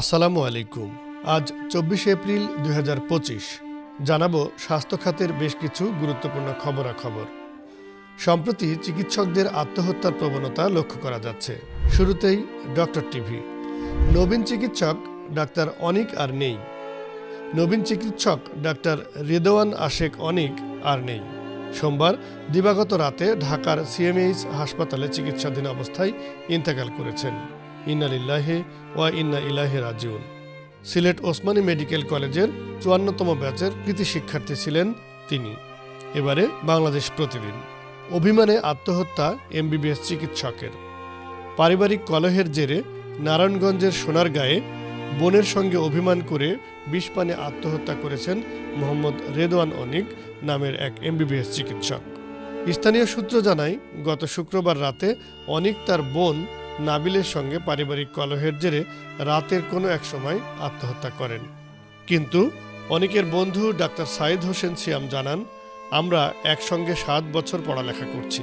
আসসালামু আলাইকুম। আজ চব্বিশে এপ্রিল দু হাজার পঁচিশ। জানাব স্বাস্থ্য খাতের বেশ কিছু গুরুত্বপূর্ণ খবরাখবর। সম্প্রতি চিকিৎসকদের আত্মহত্যার প্রবণতা লক্ষ্য করা যাচ্ছে। শুরুতেই ডক্টর টিভি। নবীন চিকিৎসক ডাক্তার অনিক আর নেই। নবীন চিকিৎসক ডাক্তার রেদওয়ান আশেক অনিক আর নেই। সোমবার দিবাগত রাতে ঢাকার সিএমএইচ হাসপাতালে চিকিৎসাধীন অবস্থায় ইন্তেকাল করেছেন। ইন্নালিল্লাহে ওয়া ইন্না ইলাহে রাজিউন। সিলেট ওসমানী মেডিকেল কলেজের চুয়ান্নতম ব্যাচের কৃতি শিক্ষার্থী ছিলেন তিনি। এবারে বাংলাদেশ প্রতিদিন। অভিমানে আত্মহত্যা এমবিবিএস চিকিৎসকের। পারিবারিক কলহের জেরে নারায়ণগঞ্জের সোনারগাঁয়ে বোনের সঙ্গে অভিমান করে বিষ পানে আত্মহত্যা করেছেন মোহাম্মদ রেদওয়ান অনিক নামের এক এমবিবিএস চিকিৎসক। স্থানীয় সূত্র জানায়, গত শুক্রবার রাতে অনিক তার বোন নাবিলের সঙ্গে পারিবারিক কলহের জেরে রাতের কোনো এক সময় আত্মহত্যা করেন। কিন্তু অনেকের বন্ধু ডাক্তার সাইদ হোসেন সিয়াম জানান, আমরা একসঙ্গে সাত বছর পড়ালেখা করছি।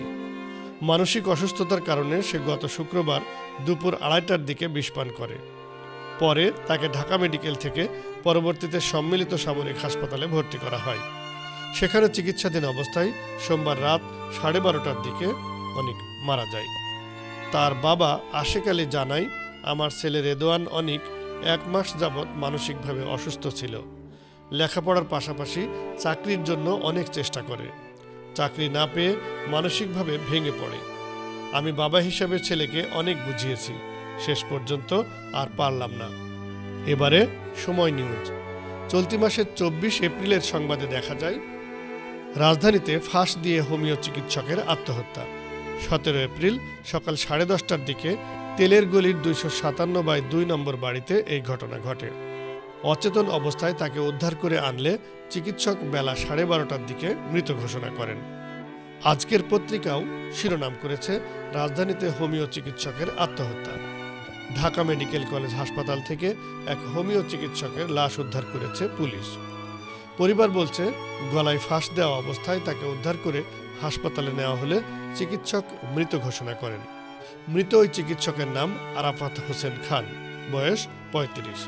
মানসিক অসুস্থতার কারণে সে গত শুক্রবার দুপুর আড়াইটার দিকে বিষপান করে। পরে তাকে ঢাকা মেডিকেল থেকে পরবর্তীতে সম্মিলিত সামরিক হাসপাতালে ভর্তি করা হয়। সেখানে চিকিৎসাধীন অবস্থায় সোমবার রাত সাড়ে বারোটার দিকে অনেক মারা যায়। তার বাবা আশেক আলী জানায় আমার ছেলে রেদোয়ান অনিক এক মাস যাবৎ মানসিকভাবে অসুস্থ ছিল। লেখাপড়ার পাশাপাশি চাকরির জন্য অনেক চেষ্টা করে। চাকরি না পেয়ে মানসিকভাবে ভেঙে পড়ে। আমি বাবা হিসাবে ছেলেকে অনেক বুঝিয়েছি। শেষ পর্যন্ত আর পারলাম না। এবারে সময় নিউজ। চলতি মাসের চব্বিশ এপ্রিলের সংবাদে দেখা যায়, রাজধানীতে ফাঁস দিয়ে হোমিও চিকিৎসকের আত্মহত্যা। সতেরো এপ্রিল সকাল সাড়ে দশটার দিকে তেলের গলির দুইশো সাতান্ন বাই দুই নম্বর বাড়িতে এই ঘটনা ঘটে। অচেতন অবস্থায় তাকে উদ্ধার করে আনলে চিকিৎসক বেলা সাড়ে বারোটার দিকে মৃত ঘোষণা করেন। আজকের পত্রিকাও শিরোনাম করেছে রাজধানীতে হোমিও চিকিৎসকের আত্মহত্যা। ঢাকা মেডিকেল কলেজ হাসপাতাল থেকে এক হোমিও চিকিৎসকের লাশ উদ্ধার করেছে পুলিশ। পরিবার বলছে, গলায় ফাঁস দেওয়া অবস্থায় তাকে উদ্ধার করে হাসপাতালে নেওয়া হলে চিকিৎসক মৃত ঘোষণা করেন। মৃত ওই চিকিৎসকের নাম আরাফাত হোসেন খান, বয়স পঁয়ত্রিশ।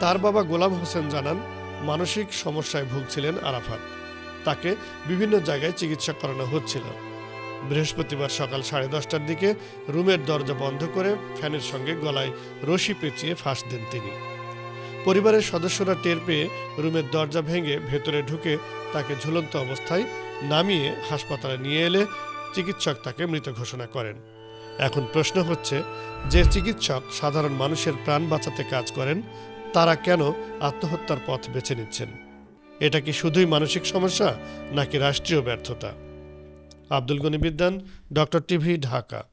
তার বাবা গোলাম হোসেন জানান, মানসিক সমস্যায় ভুগছিলেন আরাফাত। তাকে বিভিন্ন জায়গায় চিকিৎসা করানো হচ্ছিল। বৃহস্পতিবার সকাল সাড়ে দশটার দিকে রুমের দরজা বন্ধ করে ফ্যানের সঙ্গে গলায় রশি পেঁচিয়ে ফাঁস দেন তিনি। পরিবারের সদস্যরা টের পেয়ে রুমের দরজা ভেঙে ভেতরে ঢুকে তাকে ঝুলন্ত অবস্থায় নামিয়ে হাসপাতালে নিয়ে এলে চিকিৎসক তাকে মৃত ঘোষণা করেন। এখন প্রশ্ন হচ্ছে, যে চিকিৎসক সাধারণ মানুষের প্রাণ বাঁচাতে কাজ করেন, তারা কেন আত্মহত্যার পথ বেছে নিচ্ছেন? এটা কি শুধুই মানসিক সমস্যা, নাকি রাষ্ট্রীয় ব্যর্থতা? আব্দুল গনি বিদ্যান, ডক্টর টিভি, ঢাকা।